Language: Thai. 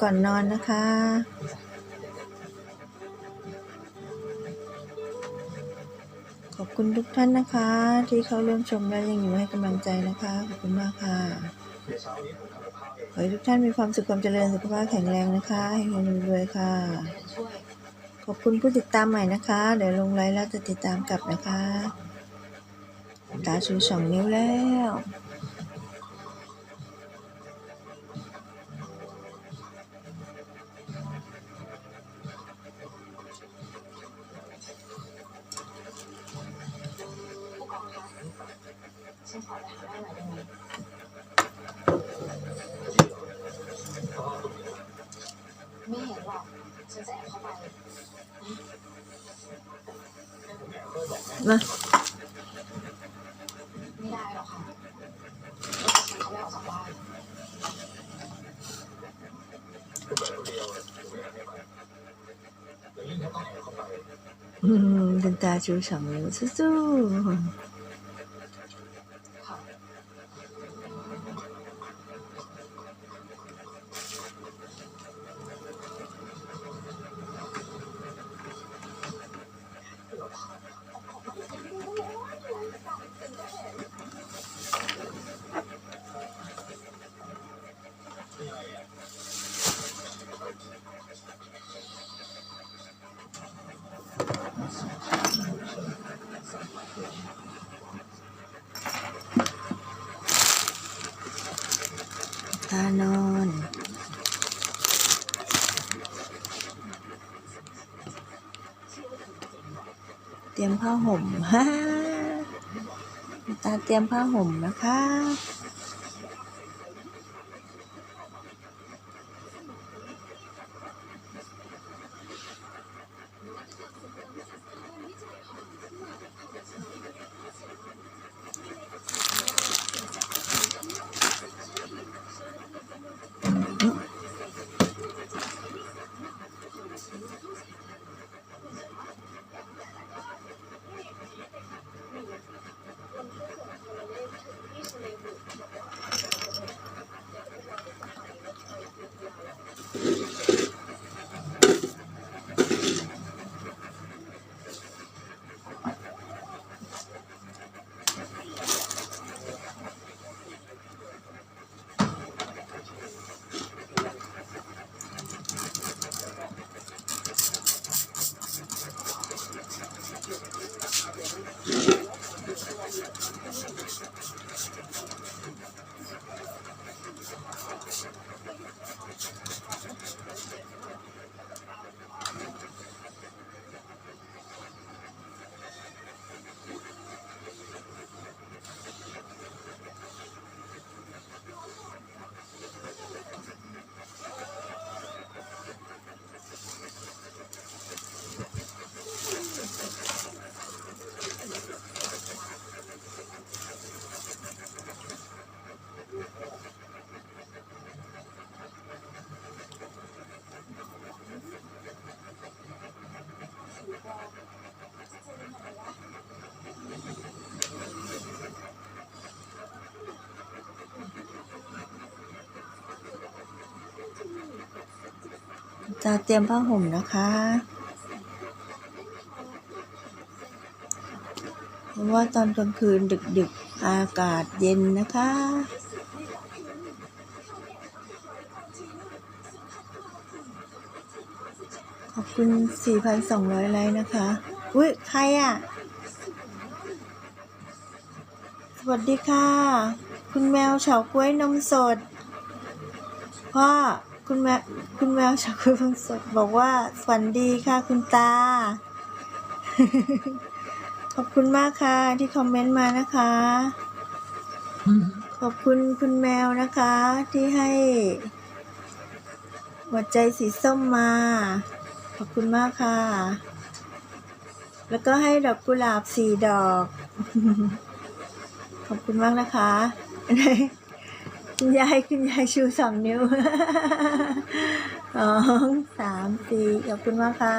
ก่อนนอนนะคะ ขอบคุณทุกท่านนะคะ ที่เข้าร่วมชมและยังอยู่ให้กำลังใจนะคะ ขอบคุณมากค่ะ ขอให้ทุกท่านมีความสุขความเจริญสุขภาพแข็งแรงนะคะให้เฮงๆรวยค่ะ ขอบคุณผู้ติดตามใหม่นะคะ เดี๋ยวลงไลน์แล้วจะติดตามกลับนะคะ ตาชูสองนิ้วแล้ว ฉันขอไปหาแม่หน่อยได้ไหมไม่เห็นหรอก ฉันจะแอบเข้าไปมาไม่ได้หรอกค่ะฉันเขาไม่ออกจากบ้านอืมเป็นตาชูส ตานอนเตรียมผ้าห่มฮ่าตาเตรียมผ้าห่มนะคะ ตาเตรียมผ้าห่มนะคะ เพราะว่าตอนกลางคืนดึกๆอากาศเย็นนะคะขอบคุณ 4,200 ไลค์นะคะ อุ้ยใครอะ สวัสดีค่ะ คุณแมวเฉากล้วยนมสด พ่อ คุณแมวคุณแมวเฉาก้วยนมสดบอกว่าฝันดีค่ะคุณตา ขอบคุณมากค่ะ ที่คอมเมนต์มานะคะ ขอบคุณคุณแมวนะคะ ที่ให้หัวใจสีส้มมา ขอบคุณมากค่ะ แล้วก็ให้ดอกกุหลาบสี่ดอก ขอบคุณมากนะคะ คุณยายคุณยายชูสองนิ้วสองสามสี่ขอบคุณมากค่ะ